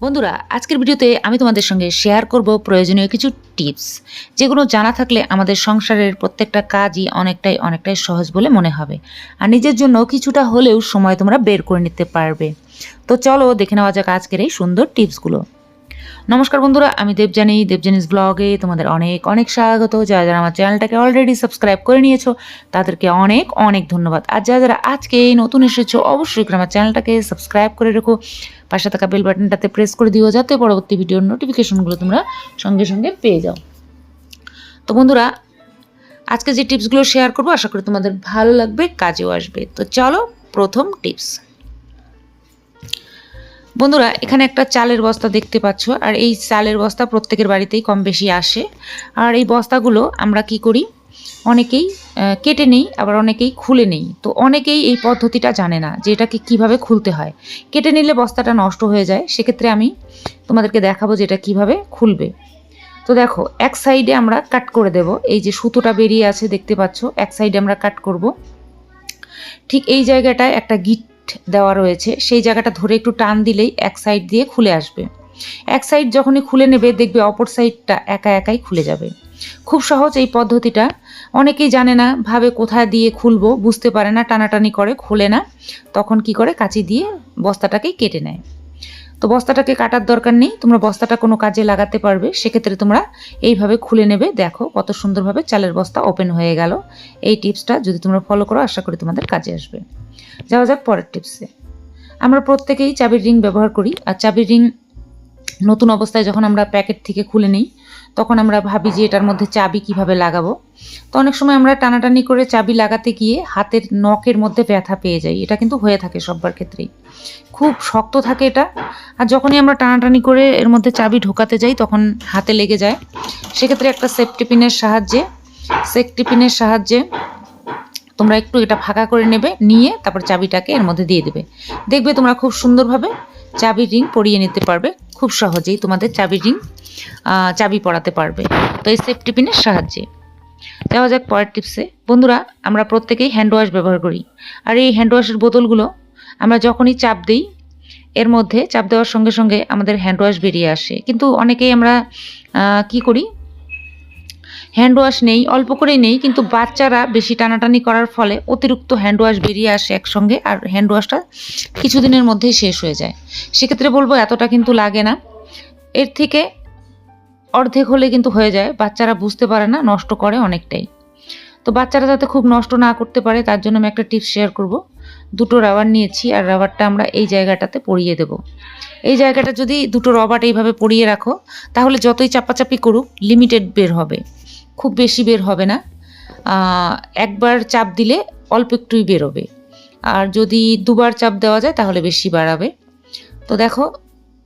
বন্ধুরা, আজকের ভিডিওতে আমি তোমাদের সঙ্গে শেয়ার করব প্রয়োজনীয় কিছু টিপস যেগুলো জানা থাকলে আমাদের সংসারের প্রত্যেকটা কাজই অনেকটাই অনেকটাই সহজ বলে মনে হবে। আর নিজের জন্য কিছুটা হলেও সময় তোমরা বের করে নিতে পারবে। তো চলো দেখে নেওয়া যাক আজকের এই সুন্দর টিপসগুলো নমস্কার বন্ধুরা, আমি দেবজানি দেবজানিস ব্লগে তোমাদের অনেক অনেক স্বাগত। যারা যারা আমার চ্যানেলটাকে অলরেডি সাবস্ক্রাইব করে নিয়েছো, তাদেরকে অনেক অনেক ধন্যবাদ। আর যারা যারা আজকে নতুন এসেছ, অবশ্যই আমার চ্যানেলটাকে সাবস্ক্রাইব করে রেখো। পাশে থাকা বেল বাটনটাতে প্রেস করে দিও যাতে পরবর্তী ভিডিওর নোটিফিকেশনগুলো তোমরা সঙ্গে সঙ্গে পেয়ে যাও। তো বন্ধুরা, আজকে যে টিপসগুলো শেয়ার করব, আশা করি তোমাদের ভালো লাগবে, কাজেও আসবে। তো চলো প্রথম টিপস বন্ধুরা, এখানে একটা চালের বস্তা দেখতে পাচ্ছ, আর এই চালের বস্তা প্রত্যেকের বাড়িতেই কম বেশি আসে। আর এই বস্তাগুলো আমরা কি করি? অনেকেই কেটে নেই, আবার অনেকেই খুলে নেই। তো অনেকেই এই পদ্ধতিটা জানে না যে এটাকে কীভাবে খুলতে হয়। কেটে নিলে বস্তাটা নষ্ট হয়ে যায়। সেক্ষেত্রে আমি তোমাদেরকে দেখাবো যে এটা কীভাবে খুলবে। তো দেখো, এক সাইডে আমরা কাট করে দেব। এই যে সুতোটা বেরিয়ে আছে, দেখতে পাচ্ছ? এক সাইডে আমরা কাট করব। ঠিক এই জায়গাটায় একটা গিট দেওয়া রয়েছে। সেই জায়গাটা ধরে একটু টান দিলেই এক সাইড দিয়ে খুলে আসবে। এক সাইড যখনই খুলে নেবে, দেখবে অপর সাইডটা একা একাই খুলে যাবে। খুব সহজ এই পদ্ধতিটা। অনেকেই জানে না, ভাবে কোথায় দিয়ে খুলবো, বুঝতে পারে না, টানাটানি করে, খোলে না। তখন কি করে? কাঁচি দিয়ে বস্তাটাকেই কেটে নেয়। তো বস্তাটাকে কাটার দরকার নেই, তোমরা বস্তাটা কোনো কাজে লাগাতে পারবে, সেক্ষেত্রে তোমরা এইভাবে খুলে নেবে। দেখো কত সুন্দরভাবে চালের বস্তা ওপেন হয়ে গেল। এই টিপসটা যদি তোমরা ফলো করো, আশা করি তোমাদের কাজে আসবে। যাওয়া যাক পরের টিপসে। আমরা প্রত্যেকেই চাবির রিং ব্যবহার করি, আর চাবির রিং নতুন অবস্থায় যখন আমরা প্যাকেট থেকে খুলে নিই তখন আমরা ভাবি যে এটার মধ্যে চাবি কীভাবে লাগাবো। তো অনেক সময় আমরা টানাটানি করে চাবি লাগাতে গিয়ে হাতের নখের মধ্যে ব্যথা পেয়ে যাই। এটা কিন্তু হয়ে থাকে সব্বার ক্ষেত্রেই। খুব শক্ত থাকে এটা। আর যখনই আমরা টানাটানি করে এর মধ্যে চাবি ঢোকাতে যাই, তখন হাতে লেগে যায়। সেক্ষেত্রে একটা সেফটি পিনের সাহায্যে সেফটি পিনের সাহায্যে তোমরা একটু এটা ফাঁকা করে নেবে, নিয়ে তারপর চাবিটাকে এর মধ্যে দিয়ে দেবে। দেখবে তোমরা খুব সুন্দরভাবে চাবির রিং পরিয়ে নিতে পারবে। খুব সহজেই তোমাদের চাবির রিং চাবি পড়াতে পারবে। তো এই সেফটি পিনের সাহায্যে। যাওয়া যাক পরের টিপসে বন্ধুরা, আমরা প্রত্যেকেই হ্যান্ড ওয়াশ ব্যবহার করি। আর এই হ্যান্ড ওয়াশের বোতলগুলো আমরা যখনই চাপ দিই, এর মধ্যে চাপ দেওয়ার সঙ্গে সঙ্গে আমাদের হ্যান্ড ওয়াশ বেরিয়ে আসে। কিন্তু অনেকেই আমরা কি করি? হ্যান্ড ওয়াশ নেই, অল্প করেই নেই, কিন্তু বাচ্চারা বেশি টানাটানি করার ফলে অতিরিক্ত হ্যান্ড ওয়াশ বেরিয়ে আসে একসঙ্গে আর হ্যান্ড ওয়াশটা কিছুদিনের মধ্যেই শেষ হয়ে যায়। সেক্ষেত্রে বলব এতটা কিন্তু লাগে না। এর থেকে অর্ধেক হলে কিন্তু হয়ে যায়। বাচ্চারা বুঝতে পারে না, নষ্ট করে অনেকটাই। তো বাচ্চারা যাতে খুব নষ্ট না করতে পারে, তার জন্য আমি একটা টিপস শেয়ার করব। দুটো রাবার নিয়েছি আর রাবারটা আমরা এই জায়গাটাতে পরিয়ে দেব। এই জায়গাটা যদি দুটো রবার এইভাবে পরিয়ে রাখো, তাহলে যতই চাপাচাপি করুক লিমিটেড বের হবে। খুব বেশি বের হবে না। একবার চাপ দিলে অল্প একটুই বেরোবে। আর যদি দুবার চাপ দেওয়া যায়, তাহলে বেশি বাড়াবে। তো দেখো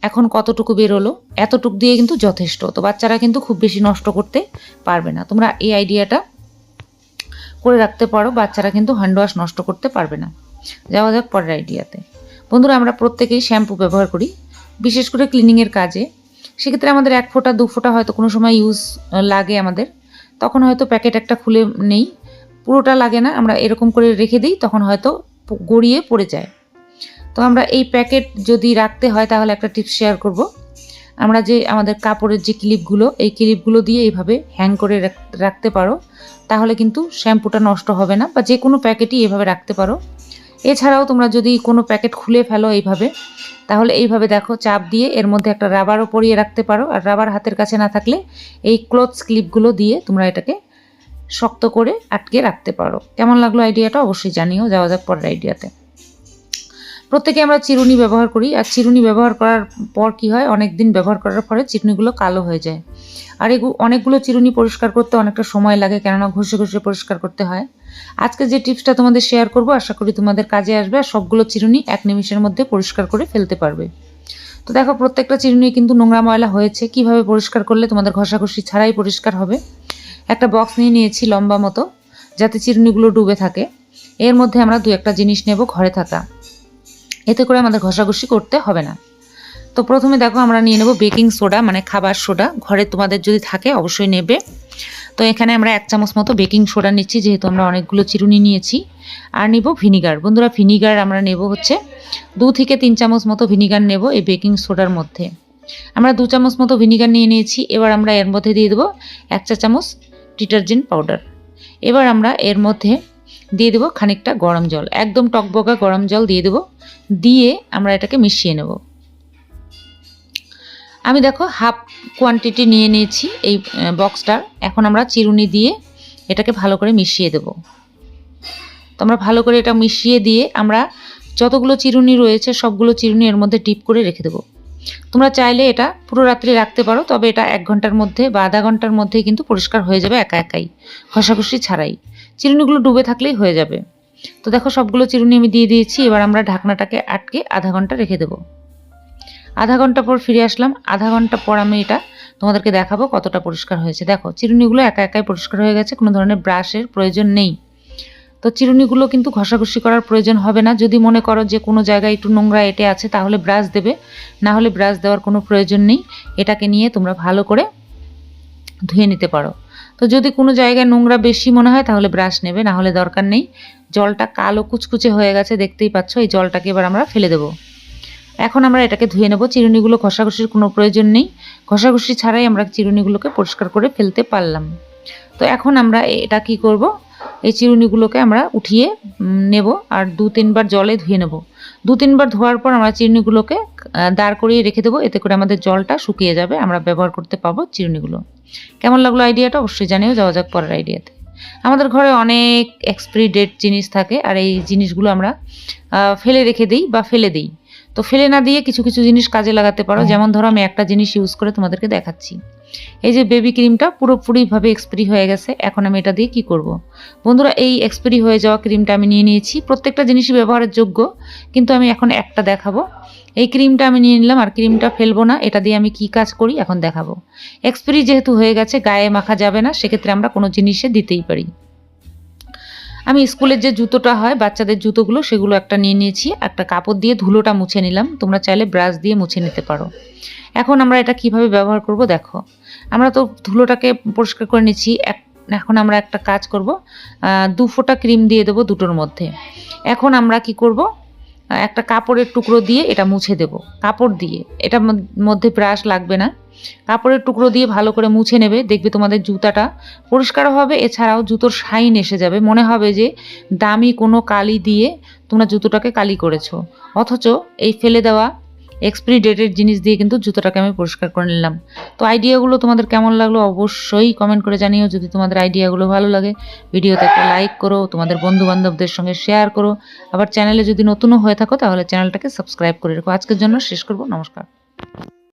এখন কতটুকু বেরোলো? এতটুকু দিয়ে কিন্তু যথেষ্ট। তো বাচ্চারা কিন্তু খুব বেশি নষ্ট করতে পারবে না। তোমরা এই আইডিয়াটা করে রাখতে পারো। বাচ্চারা কিন্তু হ্যান্ড ওয়াশ নষ্ট করতে পারবে না। যাওয়া যাক পরের আইডিয়াতে। বন্ধুরা, আমরা প্রত্যেকেই শ্যাম্পু ব্যবহার করি, বিশেষ করে ক্লিনিংয়ের কাজে। সেক্ষেত্রে আমাদের এক ফোঁটা, দু ফোঁটা হয়তো কোনো সময় ইউজ লাগে আমাদের। তখন হয়তো প্যাকেট একটা খুলে নেই। পুরোটা লাগে না। আমরা এরকম করে রেখে দিই, তখন হয়তো গড়িয়ে পড়ে যায়। তো আমরা এই প্যাকেট যদি রাখতে হয় তাহলে একটা টিপস শেয়ার করব। আমরা যে আমাদের কাপড়ের যে ক্লিপগুলো, এই ক্লিপগুলো দিয়ে এইভাবে হ্যাং করে রাখতে পারো। তাহলে কিন্তু শ্যাম্পুটা নষ্ট হবে না বা যে কোনো প্যাকেটই এভাবে রাখতে পারো। এছাড়াও তোমরা যদি কোনো প্যাকেট খুলে ফেলো এইভাবে, তাহলে এইভাবে দেখো চাপ দিয়ে এর মধ্যে একটা রাবারও পরিয়ে রাখতে পারো। আর রাবার হাতের কাছে না থাকলে এই ক্লোথস ক্লিপগুলো দিয়ে তোমরা এটাকে শক্ত করে আটকে রাখতে পারো। কেমন লাগল আইডিয়াটা অবশ্যই জানিও। যাওয়া যাক পরের আইডিয়াতে প্রত্যেকে আমরা চিরুনি ব্যবহার করি, আর চিরুনি ব্যবহার করার পর কি হয়? অনেক দিন ব্যবহার করার পরে চিরুনিগুলো কালো হয়ে যায়। আর এগু, অনেকগুলো চিরুনি পরিষ্কার করতে অনেকটা সময় লাগে, কেননা ঘষে ঘষে পরিষ্কার করতে হয়। আজকে যে টিপসটা তোমাদের শেয়ার করব, আশা করি তোমাদের কাজে আসবে, আর সবগুলো চিরুনি এক নিমিষের মধ্যে পরিষ্কার করে ফেলতে পারবে। তো দেখো, প্রত্যেকটা চিরুনি কিন্তু নোংরা ময়লা হয়েছে। কীভাবে পরিষ্কার করলে তোমাদের ঘষাঘষি ছাড়াই পরিষ্কার হবে? একটা বক্স নিয়ে নিয়েছি লম্বা মতো, যাতে চিরুনিগুলো ডুবে থাকে। এর মধ্যে আমরা দু একটা জিনিস নেব ঘরে থাকা। এতে করে আমাদের ঘষাঘষি করতে হবে না। তো প্রথমে দেখো আমরা নিয়ে নেব বেকিং সোডা মানে খাবার সোডা। ঘরে তোমাদের যদি থাকে অবশ্যই নেবে। তো এখানে আমরা এক চামচ মতো বেকিং সোডা নিচ্ছি, যেহেতু আমরা অনেকগুলো চিরুনি নিয়েছি। আর নিব ভিনিগার। বন্ধুরা, ভিনিগার আমরা নেব হচ্ছে দু থেকে তিন চামচ মতো ভিনিগার নেব এই বেকিং সোডার মধ্যে। আমরা দু চামচ মতো ভিনিগার নিয়ে নিয়েছি। এবার আমরা এর মধ্যে দিয়ে দেবো এক চা চামচ ডিটারজেন্ট পাউডার। এবার আমরা এর মধ্যে দিয়ে দেবো খানিকটা গরম জল, একদম টকবগা গরম জল দিয়ে দেবো। দিয়ে আমরা এটাকে মিশিয়ে নেব। আমি দেখো হাফ কোয়ান্টিটি নিয়ে নিয়েছি এই বক্সটার এখন আমরা চিরুনি দিয়ে এটাকে ভালো করে মিশিয়ে দেব। তো আমরা ভালো করে এটা মিশিয়ে দিয়ে আমরা যতগুলো চিরুনি রয়েছে, সবগুলো চিরুনি এর মধ্যে ডিপ করে রেখে দেবো। তোমরা চাইলে এটা পুরো রাত্রি রাখতে পারো, তবে এটা এক ঘণ্টার মধ্যে বা আধা ঘণ্টার মধ্যেই কিন্তু পরিষ্কার হয়ে যাবে একা একাই, ঘষাঘষি ছাড়াই। চিরুনিগুলো ডুবে থাকলেই হয়ে যাবে। তো দেখো সবগুলো চিরুনি আমি দিয়ে দিয়েছি, এবার আমরা ঢাকনাটাকে আটকে আধা ঘণ্টা রেখে দেবো। আধা ঘণ্টা পর ফিরে আসলাম, আধা ঘণ্টা পর আমি এটা তোমাদেরকে দেখাবো কতটা পরিষ্কার হয়েছে। দেখো, চিরুনিগুলো একা একাই পরিষ্কার হয়ে গেছে, কোনো ধরনের ব্রাশের প্রয়োজন নেই। তো চিরুনিগুলো কিন্তু ঘষাঘষি করার প্রয়োজন হবে না। যদি মনে করো যে কোনো জায়গায় একটু নোংরা এটে আছে, তাহলে ব্রাশ দেবে। না হলে ব্রাশ দেওয়ার কোনো প্রয়োজন নেই। এটাকে নিয়ে তোমরা ভালো করে ধুয়ে নিতে পারো। তো যদি কোনো জায়গায় নোংরা বেশি মনে হয়, তাহলে ব্রাশ নেবে, না হলে দরকার নেই। জলটা কালো কুচকুচে হয়ে গেছে, দেখতেই পাচ্ছ, এই জলটাকে এবার আমরা ফেলে দেবো। এখন আমরা এটাকে ধুয়ে নেব। চিরুনিগুলো ঘষাঘষির কোনো প্রয়োজন নেই। ঘষাঘষি ছাড়াই আমরা চিরুনিগুলোকে পরিষ্কার করে ফেলতে পারলাম। তো এখন আমরা এটা কি করব? এই চিরুনিগুলোকে আমরা উঠিয়ে নেব আর দু তিনবার জলে ধুয়ে নেব। দু তিনবার ধোয়ার পর আমরা চিরুনিগুলোকে দাঁড় করিয়ে রেখে দেবো। এতে করে আমাদের জলটা শুকিয়ে যাবে। আমরা ব্যবহার করতে পাবো চিরুনিগুলো। কেমন লাগল আইডিয়াটা? অবশ্যই জানিও। যাওয়া যাক পরের আইডিয়াতে। আমাদের ঘরে অনেক এক্সপিরি ডেট জিনিস থাকে। আর এই জিনিসগুলো আমরা ফেলে রেখে দিই বা ফেলে দিই। তো ফেলে না দিয়ে কিছু কিছু জিনিস কাজে লাগাতে পারো। যেমন ধরো আমি একটা জিনিস ইউজ করে তোমাদেরকে দেখাচ্ছি। এই যে বেবি ক্রিমটা পুরোপুরিভাবে এক্সপায়ারি হয়ে গেছে এখন আমি এটা দিয়ে কি করব। বন্ধুরা এই এক্সপায়ারি হয়ে যাওয়া ক্রিমটা আমি নিয়ে নিয়েছি। প্রত্যেকটা জিনিসই ব্যবহারের যোগ্য কিন্তু আমি এখন একটা দেখাবো। এই ক্রিমটা আমি নিয়ে নিলাম আর ক্রিমটা ফেলব না। এটা দিয়ে আমি কি কাজ করি এখন দেখাবো। এক্সপায়ারি যেহেতু হয়ে গেছে গায়ে মাখা যাবে না সেক্ষেত্রে আমরা কোনো জিনিসে দিতেই পারি। আমি স্কুলের যে জুতোটা হয়, বাচ্চাদের জুতোগুলো সেগুলো একটা নিয়ে নিয়েছি। একটা কাপড় দিয়ে ধুলোটা মুছে নিলাম। তোমরা চাইলে ব্রাশ দিয়ে মুছে নিতে পারো। এখন আমরা এটা কীভাবে ব্যবহার করব দেখো। আমরা তো ধুলোটাকে পরিষ্কার করে নিচ্ছি। এক, এখন আমরা একটা কাজ করব। দু ফোঁটা ক্রিম দিয়ে দেবো দুটোর মধ্যে। এখন আমরা কি করব? একটা কাপড়ের টুকরো দিয়ে এটা মুছে দেব। কাপড় দিয়ে। এটা মধ্যে ব্রাশ লাগবে না। কাপড়ের টুকরো দিয়ে ভালো করে মুছে নেবে, দেখবে তোমাদের জুতাটা পরিষ্কার হবে, এছাড়াও জুতোর শাইন এসে যাবে। মনে হবে যে দামি কোনো কালি দিয়ে তোমরা জুতোটাকে কালি করেছ। অথচ এই ফেলে দেওয়া এক্সপিরি ডেটের জিনিস দিয়ে কিন্তু জুতোটাকে আমি পরিষ্কার করে নিলাম। তো আইডিয়াগুলো তোমাদের কেমন লাগল অবশ্যই কমেন্ট করে জানিও। যদি তোমাদের আইডিয়াগুলো ভালো লাগে ভিডিওতে একটা লাইক করো, তোমাদের বন্ধু বান্ধবদের সঙ্গে শেয়ার করো। আবার চ্যানেলে যদি নতুনও হয়ে থাকো, তাহলে চ্যানেলটাকে সাবস্ক্রাইব করে রাখো। আজকের জন্য শেষ করব। নমস্কার।